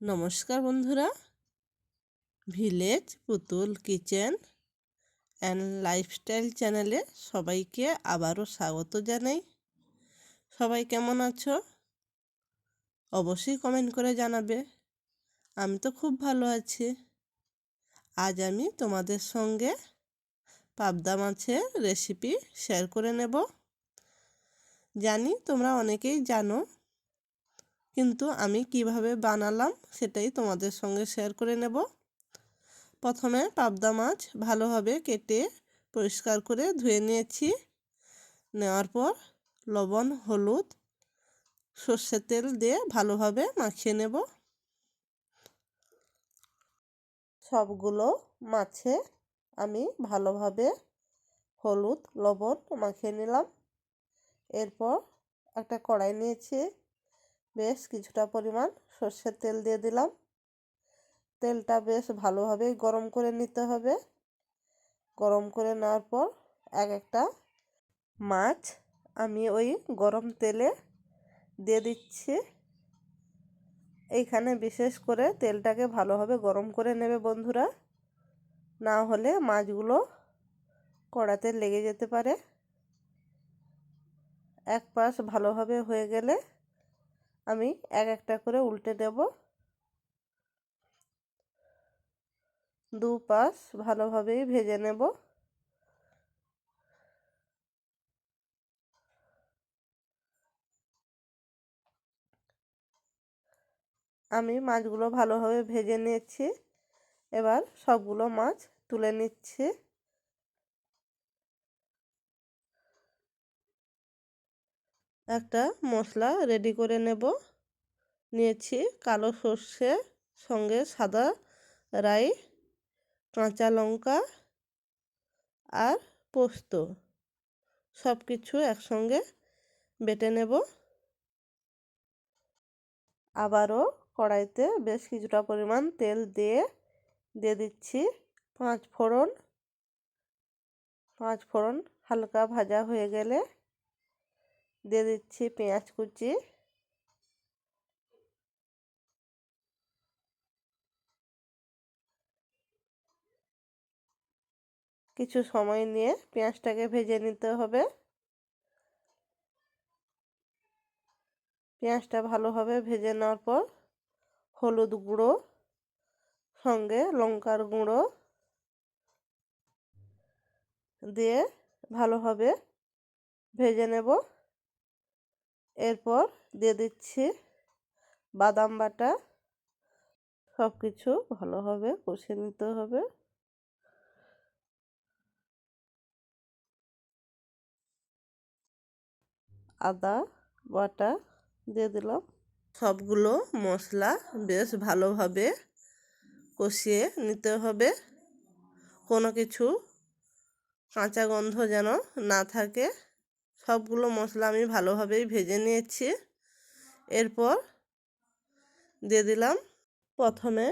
নমস্কার বন্ধুরা। ভিলেজ পুতুল কিচেন অ্যান্ড লাইফস্টাইল চ্যানেলে সবাইকে আবারও স্বাগত জানাই। সবাই কেমন আছো? অবশ্যই কমেন্ট করে জানাবে। আমি তো খুব ভালো আছি। আজ আমি তোমাদের সঙ্গে পাবদা মাছের রেসিপি শেয়ার করে নেব। জানি তোমরা অনেকেই জানো কিন্তু আমি কীভাবে বানালাম সেটাই তোমাদের সঙ্গে শেয়ার করে নেব। প্রথমে পাবদা মাছ ভালোভাবে কেটে পরিষ্কার করে ধুয়ে নিয়েছি। নেওয়ার পর লবণ, হলুদ, সর্ষের তেল দিয়ে ভালোভাবে মাখিয়ে নেব। সবগুলো মাছে আমি ভালোভাবে হলুদ, লবণ মাখিয়ে নিলাম। এরপর একটা কড়াই নিয়েছি। বেশ কিছুটা পরিমাণ সর্ষের তেল দিয়ে দিলাম। তেলটা বেশ ভালোভাবে গরম করে নিতে হবে। গরম করে নেওয়ার পর এক একটা মাছ আমি ওই গরম তেলে দিয়ে দিচ্ছি। এইখানে বিশেষ করে তেলটাকে ভালোভাবে গরম করে নেবে বন্ধুরা। না হলে মাছগুলো কড়াতে লেগে যেতে পারে। এক পাশ ভালোভাবে হয়ে গেলে আমি এক একটা করে উল্টে দেব। দু পাশ ভালোভাবেই ভেজে নেব। আমি মাছগুলো ভালোভাবে ভেজে নিয়েছি। এবার সবগুলো মাছ তুলে নিচ্ছি। একটা মশলা রেডি করে নেব। নিয়েছি কালো সর্ষে, সঙ্গে সাদা রাই, কাঁচা লঙ্কা আর পোস্ত। সব কিছু একসঙ্গে বেটে নেব। আবারও কড়াইতে বেশ কিছুটা পরিমাণ তেল দিয়ে দিয়ে দিচ্ছি পাঁচ ফোড়ন। পাঁচ ফোড়ন হালকা ভাজা হয়ে গেলে দিয়ে দিচ্ছি পেঁয়াজ কুচি। কিছু সময় নিয়ে পেঁয়াজটাকে ভেজে নিতে হবে। পেঁয়াজটা ভালোভাবে ভেজে নেওয়ার পর হলুদ গুঁড়ো, সঙ্গে লঙ্কার গুঁড়ো দিয়ে ভালোভাবে ভেজে নেব। এরপর দিয়ে দিচ্ছি বাদাম বাটা। সব কিছু ভালোভাবে কষে নিতে হবে। আদা বাটা দিয়ে দিলাম। সবগুলো মশলা বেশ ভালোভাবে কষিয়ে নিতে হবে। কোনো কিছু কাঁচা গন্ধ যেন না থাকে। সবগুলো মশলা আমি ভালোভাবেই ভেজে নিয়েছি। এরপর দিয়ে দিলাম প্রথমে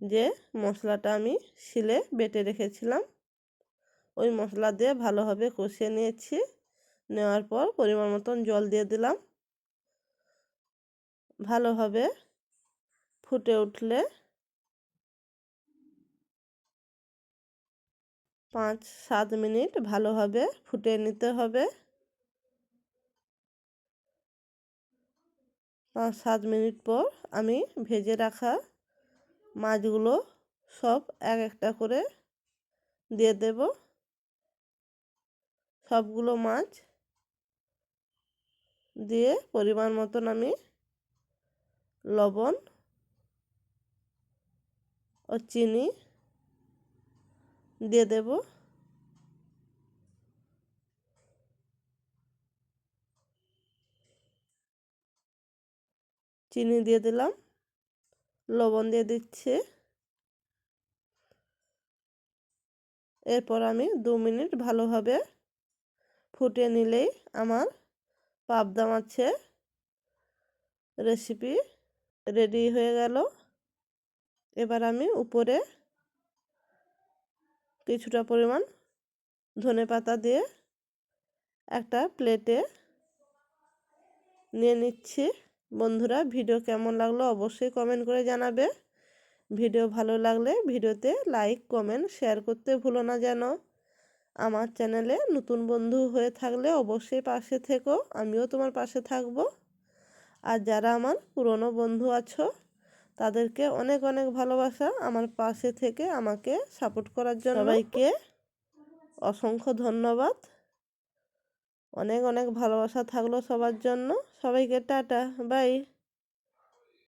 যে মশলাটা আমি শিলে বেটে রেখেছিলাম, ওই মশলা দিয়ে ভালোভাবে কষিয়ে নিয়েছি। নেওয়ার পর পরিমাণ মতন জল দিয়ে দিলাম। ভালোভাবে ফুটে উঠলে পাঁচ, সাত মিনিট ভালোভাবে ফুটে নিতে হবে। পাঁচ, সাত মিনিট পর আমি ভেজে রাখা মাছগুলো সব এক একটা করে দিয়ে দেব। সবগুলো মাছ দিয়ে পরিমাণ মতন আমি লবণ ও চিনি দিয়ে দেব। চিনি দিয়ে দিলাম। লবণ দিয়ে দিচ্ছি। এরপর আমি দু মিনিট ভালোভাবে ফুটে নিলেই আমার পাবদা মাছের রেসিপি রেডি হয়ে গেল। এবার আমি উপরে কিছুটা পরিমাণ ধনে পাতা দিয়ে একটা প্লেটে নিয়ে নিচ্ছি। বন্ধুরা, ভিডিও কেমন লাগল অবশ্যই কমেন্ট করে জানাবে। ভিডিও ভালো লাগলে ভিডিওতে লাইক কমেন্ট শেয়ার করতে ভুলো না যেন। আমার চ্যানেলে নতুন বন্ধু হয়ে থাকলে অবশ্যই পাশে থেকো, আমিও তোমার পাশে থাকব। আর যারা আমার পুরনো বন্ধু আছো তাদেরকে অনেক অনেক ভালোবাসা আমার পাশে থেকে আমাকে সাপোর্ট করার জন্য। সবাইকে অসংখ্য ধন্যবাদ। অনেক অনেক ভালোবাসা থাকল সবার জন্য। সবাইকে টাটা বাই